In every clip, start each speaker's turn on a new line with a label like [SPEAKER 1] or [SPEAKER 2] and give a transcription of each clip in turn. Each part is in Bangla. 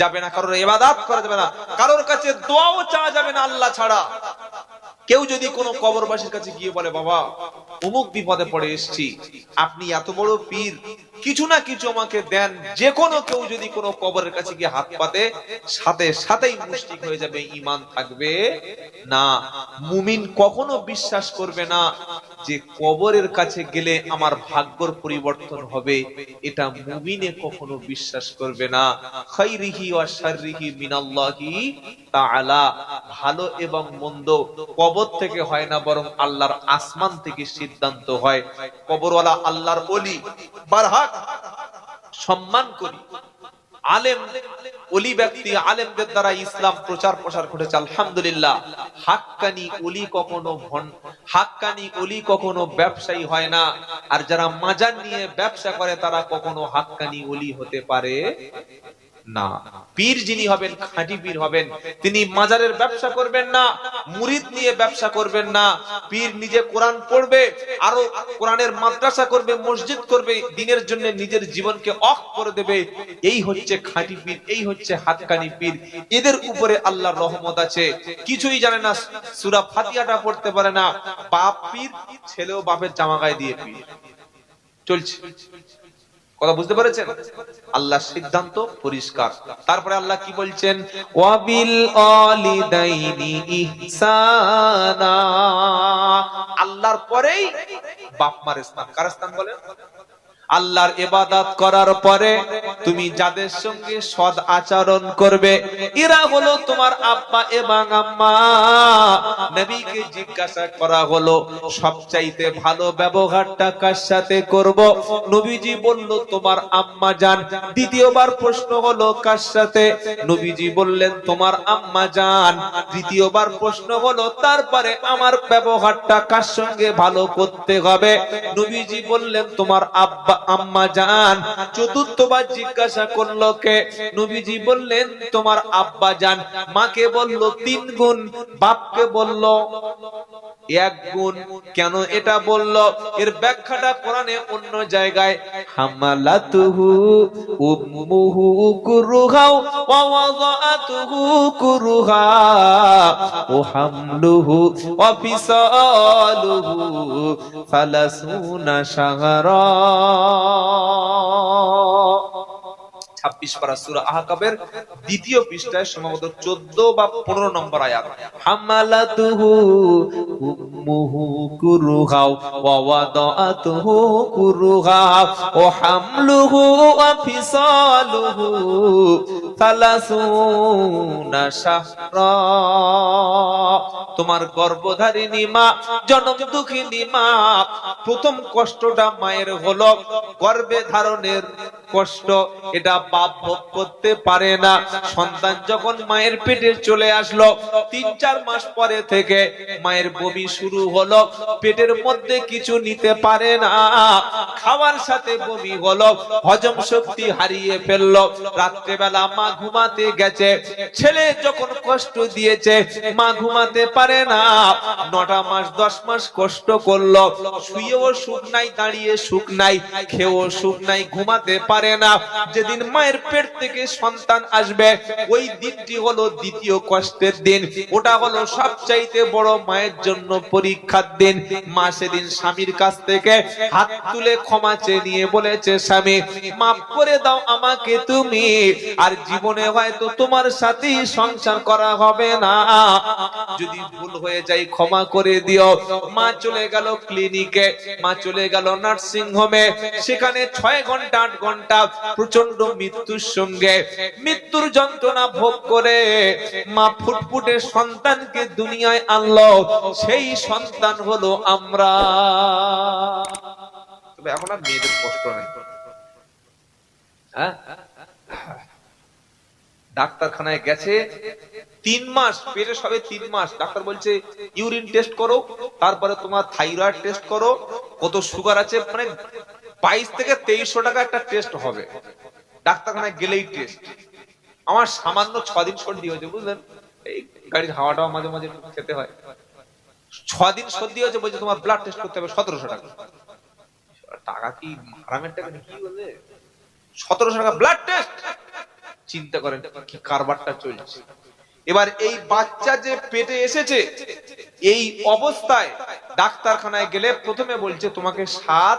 [SPEAKER 1] যাবে না, কারোর এবাদাত করা যাবে না। কারোর কাছে দোয়াও চাওয়া যাবে না আল্লাহ ছাড়া। কেউ যদি কোনো কবরবাসীর কাছে গিয়ে বলে, বাবা, অমুক বিপদে পড়ে এসছি। আপনি এত বড় পীর কিছু না কিছু আমাকে দেন। যে কোনো কেউ যদি কোনো কবরের কাছে গিয়ে হাত পাতে, সাথে সাথেই মুশরিক হয়ে যাবে ইমান থাকবে না। মুমিন কখনো বিশ্বাস করবে না যে কবরের কাছে গেলে আমার ভাগ্যর পরিবর্তন হবে। এটা মুমিনে কখনো বিশ্বাস করবে না। খাইরিহি ওয়া শাররিহি মিনাল্লাহি তাআলা। ভালো এবং মন্দ কবর থেকে হয় না, বরং আল্লাহর আসমান থেকে সিদ্ধান্ত হয়। কবরওয়ালা আল্লাহর ওলি, বারহাক, সম্মান করি। আলেম, ওলি ব্যক্তি, আলেমদের দ্বারা ইসলাম প্রচার প্রসার ঘটেছে, আলহামদুলিল্লাহ। হাক্কানি ওলি কখনো হাক্কানি ওলি কখনো ব্যবসায়ী হয় না। আর যারা মাজার নিয়ে ব্যবসা করে, তারা কখনো হাক্কানি ওলি হতে পারে। না। পীর যিনি হবেন, খাঁটি পীর হবেন, তিনি মাজারের ব্যবসা করবেন না, মুরিদ নিয়ে ব্যবসা করবেন না। পীর নিজে কোরআন পড়বে, আরও কোরআনের মাদ্রাসা করবে, মসজিদ করবে, দিনের জন্য নিজের জীবনকে অফ করে দেবে। এই হচ্ছে খাঁটি পীর, এই হচ্ছে হাতকানি পীর। এদের উপরে আল্লাহর রহমত আছে। কিছুই জানে না, সূরা ফাতিহাটা পড়তে পারে না। বাপ পীর, ছেলেও বাপের জামা গায়ে দিয়ে পীর। চলছে। কথা বুঝতে পেরেছেন? আল্লাহ সিদ্ধান্ত পরিষ্কার। তারপরে আল্লাহ কি বলছেন? ওয়াবিল অলিদাইনি ইহসানা। আল্লাহর পরেই বাপ মার স্থান। কার স্থান বলেন? আল্লাহর ইবাদত করার পরে তুমি যাদের সঙ্গে সৎ আচরণ করবে, এরা হলো তোমার আব্বা এবং আম্মা। নবীকে জিজ্ঞাসা করা হলো, সবচাইতে ভালো ব্যবহারটা কার সাথে করব? নবীজি বলল, তোমার আম্মা জান দ্বিতীয়বার প্রশ্ন হলো, কার সাথে? নবীজি বললেন, তোমার আম্মা জান তৃতীয়বার প্রশ্ন হলো, তারপরে আমার ব্যবহারটা কার সঙ্গে ভালো করতে হবে? নবীজি বললেন, তোমার আব্বা আম্মা জান, চতুর্থবার জিজ্ঞাসা করল কে? নবীজি বললেন, তোমার আব্বা জান। মাকে বলল, তিন গুণ। বাপকে বলল, এক গুণ। কেন এটা বলল? এর ব্যাখ্যাটা কোরআনে অন্য জায়গায়, হামালাতুহু উম্মুহু কুরুহাও ওয়া ওয়াদাআতুহু কুরুহা ও হামলুহু ওয়া ফিসালুহু ফালাসুনা শাহরা। ছাব্বিশ পারা সুরা আহকাবের দ্বিতীয় পৃষ্ঠায় সম্ভবত চোদ্দ বা পনেরো নম্বর আয়াত। হামালাতুহু উম্মুহু কুরুহাও ওয়া ওয়াদাআতুহু কুরুহা ও হামলুহু ওয়া তোমার গর্ভধারিণী মা, জনম দুঃখিনী মা, প্রথম কষ্টটা মায়ের হলো গর্ভে ধারণের কষ্ট। এটা বাপ ভোগ করতে পারে না। সন্তান যখন মায়ের পেটে চলে আসলো, তিন চার মাস পরে থেকে মায়ের বমি শুরু হলো, পেটের মধ্যে কিছু নিতে পারে না। খাওয়ার সাথে বমি হলো, হজম শক্তি হারিয়ে ফেলল। রাত্রেবেলা মা ঘুমাতে গেছে। ছেলে যখন কষ্ট দিয়েছে, মা ঘুমাতে পারে না। নটা মাস, দশ মাস কষ্ট করল। শুয়েও সুখ নাই, দাঁড়িয়ে সুখ নাই, খেয়েও সুখ নাই, ঘুমাতে পারে না। যেদিন মায়ের পেট থেকে সন্তান আসবে, ওই দিনটি হলো দ্বিতীয় কষ্টের দিন। ওটা হলো সবচাইতে বড় মায়ের জন্য পরীক্ষার দিন। মা সেদিন স্বামীর কাছ থেকে হাত তুলে ক্ষমা চেয়ে নিয়ে বলেছে, স্বামী, মাফ করে দাও আমাকে তুমি। আর জীবনে হয়তো তোমার সাথেই সংসার করা হবে না। যদি ভুল হয়ে যায় ক্ষমা করে দিও। মা চলে গেল ক্লিনিকে, মা চলে গেল নার্সিং হোমে। সেখানে ছয় ঘণ্টা, আট ঘণ্টা প্রচণ্ড মৃত্যুর সঙ্গে মৃত্যুর যন্ত্রণা ভোগ করে মা ফুটফুটে সন্তানকে দুনিয়ায় আনলো। সেই সন্তান হলো আমরা। তবে এখন আর মেয়েদের কষ্ট নেই। হ্যাঁ? ডাক্তারখানায় গেছে। তিন মাস পেটে সবে তিন মাস। ডাক্তার বলছে, ইউরিন টেস্ট করো, তারপরে তোমার থাইরয়েড টেস্ট করো। কত সুগার আছে? মানে বাইশ থেকে তেইশশো টাকা একটা টেস্ট হবে। ডাক্তারখানায় গেলেই টেস্ট। আমার সামান্য ছ দিন সর্দি হয়েছে, বুঝলেন? এই গাড়ির হাওয়াটাও মাঝে মাঝে খেতে হয়। ছ দিন সর্দি হয়েছে, বলছে তোমার ব্লাড টেস্ট করতে হবে সতেরোশো টাকা। টাকা কি হারামের টাকা কি বলে? সতেরোশো টাকা ব্লাড টেস্ট চিন্তা করেন কি কারবারটা চলছে। এবার এই বাচ্চা যে পেটে এসেছে, এই অবস্থায় ডাক্তারখানায় গেলে প্রথমে বলছে, তোমাকে সাত,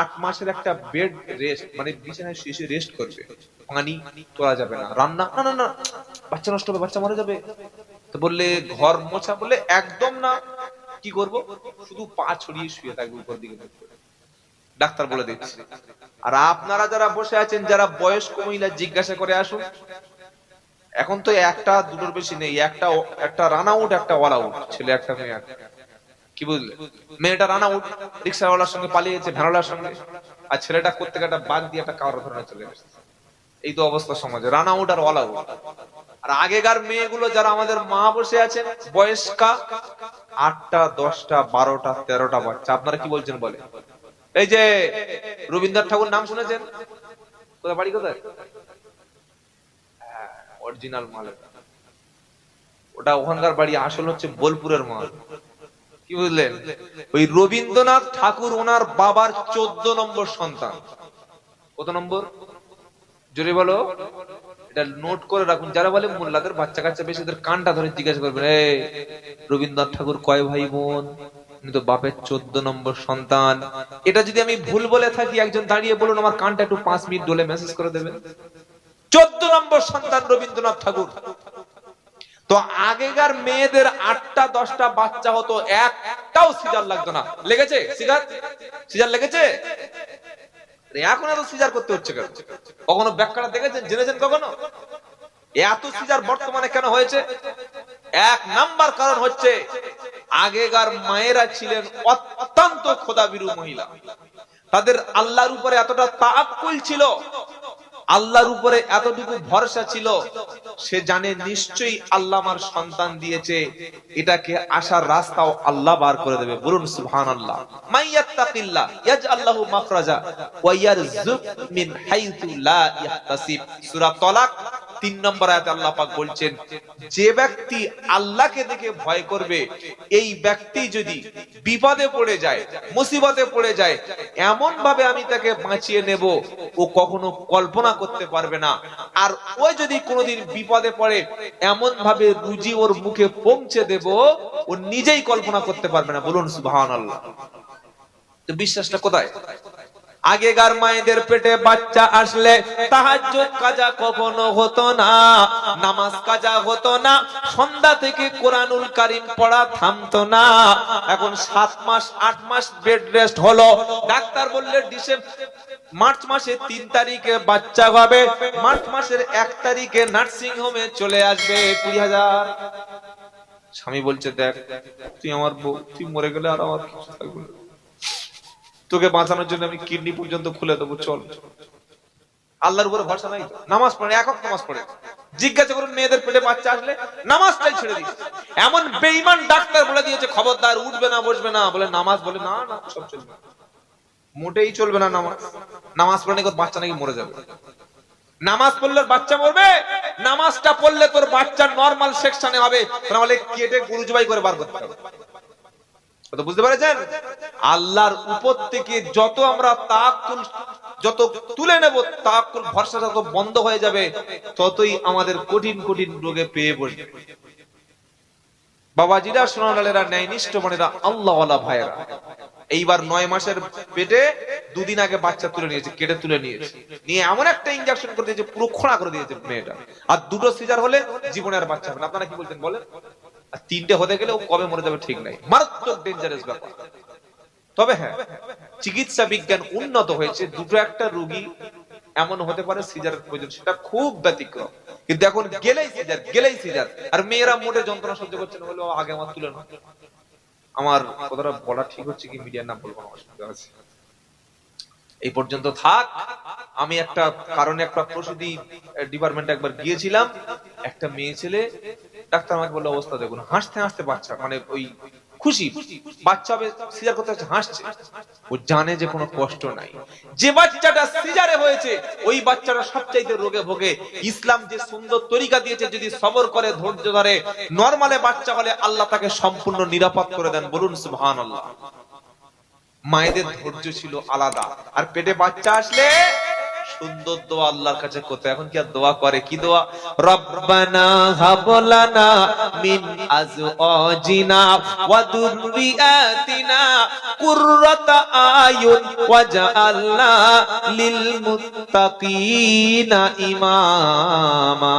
[SPEAKER 1] আট মাসের একটা বেড রেস্ট মানে বিছানায় শুয়ে রেস্ট করবে। পানি তোলা যাবে না, রান্না না না না, বাচ্চা নষ্ট হবে, বাচ্চা মারা যাবে। তো বললে, ঘর মোছা বললে একদম না। কি করব? শুধু পা ছড়িয়ে শুয়ে থাকবে উপর দিকে। ডাক্তার বলে দিচ্ছে আর আপনারা যারা বসে আছেন, যারা বয়স্ক মহিলা, জিজ্ঞাসা করে আসুন। এখন তো একটা দুটোর বেশি নেই, একটা একটা রান আউট একটা অল আউট ছেলে একটা মেয়ে কি বুঝলে? মেয়েটা রান আউট রিক্সাওয়ালার সঙ্গে পালিয়েছে, ভ্যানওয়ালার সঙ্গে। আর ছেলেটা করতে একটা বাদ দিয়ে একটা কারোর ধরনের চলে গেছে। এই তো অবস্থা সমাজে রান আউট আর অল আউট আর আগেকার মেয়েগুলো যারা আমাদের মা বসে আছেন, বয়স্কা, আটটা, দশটা, বারোটা, তেরোটা বাচ্চা, আপনারা কি বলছেন বলে এই যে রবীন্দ্রনাথ ঠাকুর নাম শুনেছেন? কোথায়, বাড়ি কোথায়? অরিজিনাল মাল ওটা ওখানকার বাড়ি, আসল হচ্ছে বোলপুরের মাল কি বুঝলেন? ওই রবীন্দ্রনাথ ঠাকুর ওনার বাবার চোদ্দ নম্বর সন্তান। কত নম্বর? জোরে বলো। এটা নোট করে রাখুন। যারা বলে মোল্লাদের বাচ্চা কাচ্চা বেশি কানটা ধরে জিজ্ঞাসা করবেন, এই, রবীন্দ্রনাথ ঠাকুর কয় ভাই বোন? উনি তো বাপের চোদ্দ নম্বর সন্তান। এটা যদি আমি ভুল বলে থাকি, একজন দাঁড়িয়ে বলুন, আমার কানটা একটু পাঁচ মিনিট ডলে মেসেজ করে দেবেন। চোদ্দ নম্বর সন্তান রবীন্দ্রনাথ ঠাকুর। তো আগেকার মেয়েদের আটটা, দশটা বাচ্চা হতো, একটাও সিজার লাগতো না। লেগেছে? সিজার? সিজার লেগেছে? এখন এত সিজার করতে হচ্ছে কেন? কখনো ব্যাখ্যাটা দেখেছেন? জেনেছেন কখনো? এত সিজার বর্তমানে কেন হয়েছে? এক নাম্বার কারণ হচ্ছে আগেকার মায়েরা ছিলেন অত্যন্ত খোদাবিরু মহিলা। তাদের আল্লাহর উপরে এতটা তাকুল ছিল, আল্লাহর উপরে এতটুকু ভরসা ছিল, সে জানে নিশ্চয়ই আল্লাহ আমার সন্তান দিয়েছে, এটাকে আসার রাস্তাও আল্লাহ বার করে দেবে। বলুন, সুবহানাল্লাহ। মাইয়াত্তাকিল্লাহ ইয়াজআল্লাহু মাখরাজা, ওয়া ইয়ারযুক মিন হাইথু লা ইয়াহতাসিব সূরা তালাক তিন নম্বর আয়াতে আল্লাহ পাক বলছেন, যে ব্যক্তি আল্লাহকে দেখে ভয় করবে, এই ব্যক্তি যদি বিপদে পড়ে যায়, মুসিবতে পড়ে যায় এমন ভাবে আমি তাকে বাঁচিয়ে নেব, ও কখনো কল্পনা করতে পারবে না। আর ও যদি কোনোদিন বিপদে পড়ে এমন ভাবে রুজি ওর মুখে পৌঁছে দেব, ও নিজেই কল্পনা করতে পারবে না। বলুন, সুবহানাল্লাহ। তো বিশ্বাসটা কোথায়? আগেকার মায়েদের পেটে বাচ্চা আসলে তাহাজ্জুদ কাজা কখনো হতো না, নামাজ কাজা হতো না, সন্ধ্যা থেকে কোরআনুল কারিম পড়া থামতো না। এখন সাত মাস, আট মাস বেড রেস্ট হলো। ডাক্তার বললে ডিসেম্বর, মার্চ মাসের তিন তারিখে বাচ্চা হবে, মার্চ মাসের এক তারিখে নার্সিং হোমে চলে আসবে। কুড়ি হাজার। স্বামী বলছে, দেখ, তুই আমার বউ, তুই মরে গেলে আর আমার কিছু থাকবে না। তোকে বাঁচানোর জন্য আমি কিডনি পর্যন্ত খুলে দেবো, চল। আল্লাহর উপরে ভরসা নাই। নামাজ পড়ে একক নামাজ পড়ে। জিজ্ঞাসা করুন, মেয়েদের পেটে বাচ্চা আসলে নামাজটাই ছেড়ে দিচ্ছে এমন বেঈমান ডাক্তার বলে দিয়েছে, খবরদার উঠবে না, বসবে না। বলে নামাজ বলে, না না, সব চলবে মোটেই চলবে না নামাজ। নামাজ পড়লে বাচ্চা নাকি মরে যাবে। নামাজ পড়লে বাচ্চা মরবে, নামাজটা পড়লে তোর বাচ্চা নর্মাল সেকশনে হবে। তাহলে কেটে গুরু জবাই করে বার করতে হবে। কথা বুঝতে পেরেছেন? আল্লাহর উপর থেকে যত আমরা তাকুল যত তুলে নেব তাকুল ভরসা যত বন্ধ হয়ে যাবে, ততই আমাদের কঠিন কঠিন রোগে পেয়ে বসবে বাবাজিরা সোনালালেরা, ন্যায়নিষ্ঠ মনেরা আল্লাহওয়ালা ভাইয়েরা, এইবার নয় মাসের পেটে দুদিন আগে বাচ্চা তুলে নিয়েছে, কেটে তুলে নিয়েছে। নিয়ে এমন একটা ইঞ্জেকশন করে দিয়েছে, পুরো খোঁড়া করে দিয়েছে মেয়েটা। আর দুটো সিজার হলে জীবনে আর বাচ্চা হবে আপনারা কি বলছেন বলেন? আর তিনটে হতে গেলে ও কবে মরে যাবে ঠিক নাই। মারাত্মক ডেঞ্জারাস ব্যাপার। তবে হ্যাঁ চিকিৎসা বিজ্ঞান উন্নত হয়েছে। দুটো একটা রোগী এমন হতে পারে সিজারের প্রয়োজন সেটা খুব ব্যতিক্রম। কিন্তু এখন গেলেই সিজার গেলেই সিজার। আর মেয়েরা মোটে যন্ত্রণা সহ্য করছে না বলে আগে আমার তুলে না আমার কথাটা বলা ঠিক হচ্ছে কি মিডিয়ার নাম বলব না, আছে। এই পর্যন্ত থাক। আমি একটা কারণে একটা প্রসূতি ডিপার্টমেন্টে একবার গিয়েছিলাম। একটা মেয়ে ছেলে ডাক্তার আমাকে বলল, অবস্থা দেখুন। হাসতে হাসতে বাচ্চা মানে ওই খুশি, বাচ্চা হবে, সিজার করতে হচ্ছে হাসছে। ও জানে যে কোনো কষ্ট নাই। যে বাচ্চাটা সিজারে হয়েছে, ওই বাচ্চাটা সবচাইতে রোগে ভোগে। ইসলাম যে সুন্দর তরিকা দিয়েছে, যদি সবর করে, ধৈর্য ধরে, নরমালে বাচ্চা হলে আল্লাহ তাকে সম্পূর্ণ নিরাপদ করে দেন। বলুন, সুবহানাল্লাহ। মায়েদের ধৈর্য ছিল আলাদা। আর পেটে বাচ্চা আসলে সুন্দর দোয়া আল্লাহর কাছে করতে। এখন কি আর দোয়া করে? কি দোয়া? রব্বানা হাবলানা মিন আজওয়াজিনা ওয়া দুররিয়াতিনা কুররাতা আয়ুন ওয়াজআলনা লিল মুত্তাকিনা ইমামা।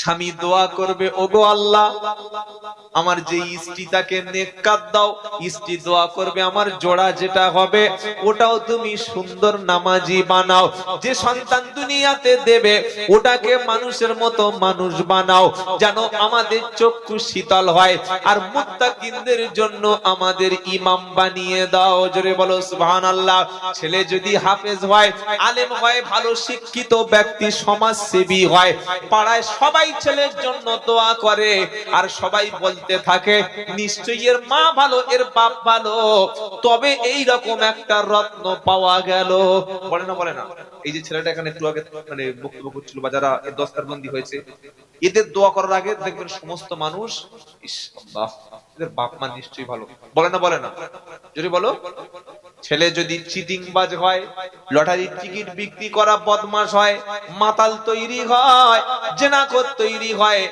[SPEAKER 1] স্বামী দোয়া করবে, ওগো আল্লাহ, আমার যে স্ত্রী তাকে নেকাত দাও, স্ত্রী দোয়া করবে আমার জোড়া যেটা হবে, ওটাও তুমি সুন্দর নামাজি বানাও। যে সন্তান দুনিয়াতে দেবে, ওটাকে মানুষের মতো মানুষ বানাও, যেন আমাদের চক্ষু শীতল হয়। আর মুত্তাকিনদের জন্য আমাদের ইমাম বানিয়ে দাও, জোরে বলো, সুবহানাল্লাহ। ছেলে যদি হাফেজ হয়, আলেম হয়, ভালো শিক্ষিত ব্যক্তি, সমাজসেবী হয়, পাড়ায় সবাই ছেলের জন্য দোয়া করে। আর সবাই বলতে থাকে, নিশ্চয়ই এর মা ভালো, এর বাপ ভালো। তবে এই রকম একটা রত্ন পাওয়া গেল। বলে না বলে না। এই যে ছেলেটা এখানে একটু আগে মানে বক্তব্য করছিল বা যারা দস্তার বন্দী হয়েছে, এদের দোয়া করার আগে দেখবেন সমস্ত মানুষ এদের বাপ মা নিশ্চয়ই ভালো। বলে না বলে না। যদি বলো। ছেলে যদি চিটিংবাজ হয়, লটারির টিকিট বিক্রি করা বদমাস হয়, মাতাল তৈরি হয় জেনাকর তৈরি হয়,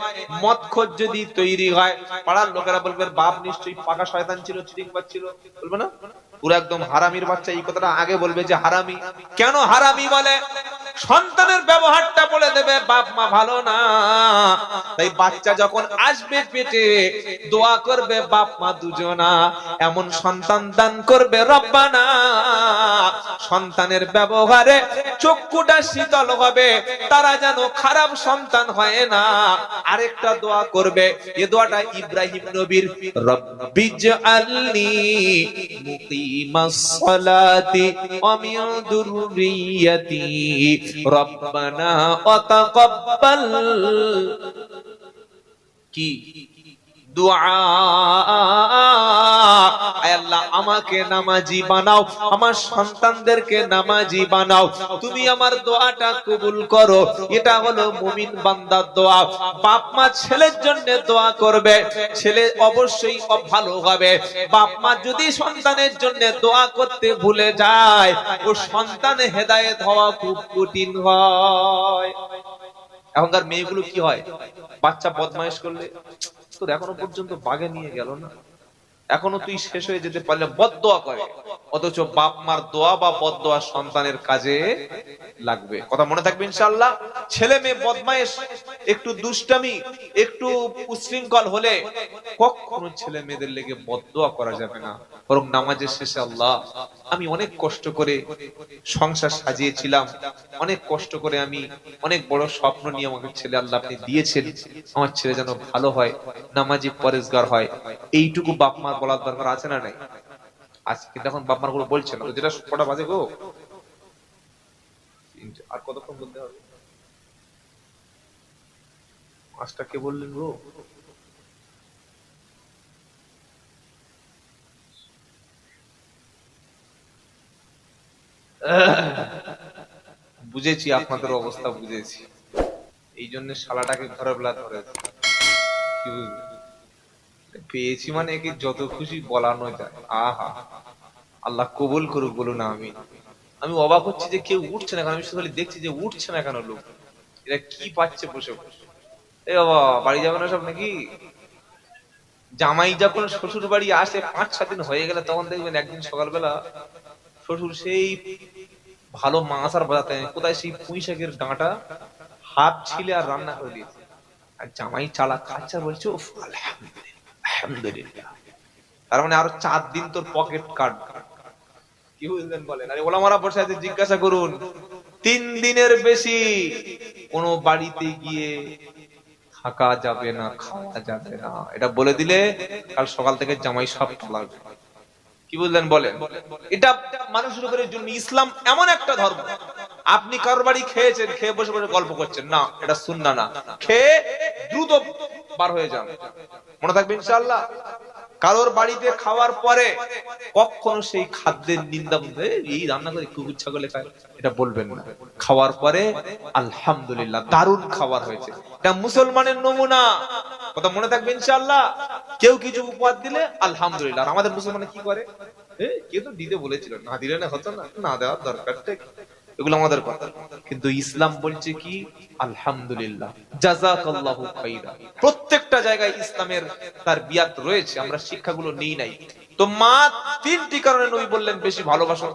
[SPEAKER 1] মদখোর যদি তৈরি হয়, পাড়ার লোকেরা বলবে, বাপ নিশ্চয়ই পাকা শয়তান ছিল, চিটিংবাজ ছিল। বলবে না? পুরো একদম হারামির বাচ্চা, এই কথাটা আগে বলবে যে হারামি। কেন হারামি বলে? সন্তানের ব্যবহারটা বলে দেবে, বাপ মা ভালো না। তাই বাচ্চা যখন আসবে পেটে, দোয়া করবে, বাপ মা দুজনা। এমন সন্তান দান করবে, রব্বানা। সন্তানের ব্যবহারে চক্ষুটা শীতল হবে, তারা যেন খারাপ সন্তান হয় না। আরেকটা দোয়া করবে, এ দোয়াটা ইব্রাহিম নবীর রব্বিজআলনি মুকিমাস সালাতি ওয়া মিন দুররিয়াতি। রব্বানা ওয়া কি? আল্লাহ, আমাকে নামাজি বানাও, আমার সন্তানদেরকে নামাজি বানাও। তুমি আমার দোয়াটা কবুল করো, এটা হলো মুমিন বান্দার দোয়া। বাপ, মা ছেলের জন্য দোয়া করবে, ছেলে অবশ্যই ভালো হবে। বাপ, মা যদি সন্তানের জন্য দোয়া করতে ভুলে যায়, ও সন্তান হেদায়েত হওয়া খুব কঠিন হয়। এখনকার মেয়েগুলো কি হয়? বাচ্চা বদমাইশ করলে? তোর এখনও পর্যন্ত বাগে নিয়ে গেল না। এখনও তুই শেষ হয়ে যেতে পারলে বদদোয়া করে। অথচ বাপ মার দোয়া বা বদদোয়া সন্তানের কাজে লাগবে। কথা মনে থাকবে ইনশাআল্লাহ? ছেলে মেয়ে বদমাইশ একটু দুষ্টামি, একটু উশৃঙ্খল হলে কখনো ছেলে মেয়েদের লেগে বদদোয়া করা যাবে না। বরং নামাজের শেষে আল্লাহ, আমি অনেক কষ্ট করে সংসার সাজিয়েছিলাম। অনেক কষ্ট করে আমি অনেক বড় স্বপ্ন নিয়ে আমাকে ছেলে আল্লাহ আপনি দিয়েছেন। আমার ছেলে যেন ভালো হয়, নামাজি পরেশগার হয়। এইটুকু বাপ মার বলার দরকার আছে না নাই? আজকে কিন্তু এখন বাপ মারগুলো বলছে না। যেটা কটা বাজে গো? আর কতক্ষণ বলতে হবে? পাঁচটা কে বললেন গো? বুঝেছি, আপনাদের অবস্থা বুঝেছি। এই জন্য শালাটাকে ঘরে বেলা ধরেছে। কি বুঝলে? পেয়েছি মানে একে যত খুশি বলানো যায়। আহা, আল্লাহ কবুল করুক বলুন আমি আমি অবাক হচ্ছি যে কেউ উঠছে না কেন? আমি শুধু দেখছি যে উঠছে না কেন লোক। এরা কি পাচ্ছে বসে বসে। এ বাবা, বাড়ি যাবে না সব নাকি? জামাই যখন শ্বশুর বাড়ি আসে, পাঁচ, সাত দিন হয়ে গেলে তখন দেখবেন একদিন সকালবেলা শ্বশুর সেই ভালো মাছ আর বাজাতে কোথায় সেই পুঁই শাকের ডাঁটা হাত ছিলে আর রান্না করে দিয়েছে। আর জামাই চালা আর বলছে, উফ, আলহামদুলিল্লাহ। মানে এটা বলে দিলে কাল সকাল থেকে জামাই সব লাগবে কি বুঝলেন বলেন? এটা মানুষের উপরে জন্য ইসলাম এমন একটা ধর্ম। আপনি কারোর বাড়ি খেয়েছেন, খেয়ে বসে বসে গল্প করছেন। না, এটা শুননা না। খেয়ে দ্রুত বার হয়ে যান। মনে থাকবে ইনশাআল্লাহ? কারোর বাড়িতে খাওয়ার পরে কখনো সেই খাদ্যের নিন্দা এই রান্না করে কুকুর ছাগলে খায়। এটা বলবেন না। খাওয়ার পরে আলহামদুলিল্লাহ, দারুণ খাবার হয়েছে। এটা মুসলমানের নমুনা। কথা মনে থাকবে ইনশাআল্লাহ? কেউ কিছু উপহার দিলে আলহামদুলিল্লাহ। আমাদের মুসলমানে কি করে? কেউ তো দিতে বলেছিল। না দিলে না হতো না। না দেওয়ার দরকার ঠিক এগুলো আমাদের কথা। কিন্তু ইসলাম বলছে কি? আলহামদুলিল্লাহ। প্রত্যেকটা জায়গায় ইসলামের তার বিয়াত রয়েছে, আমরা শিক্ষাগুলো নেই নাই। তো মা তিনটি কারণে নবী বললেন, বেশি ভালোবাসা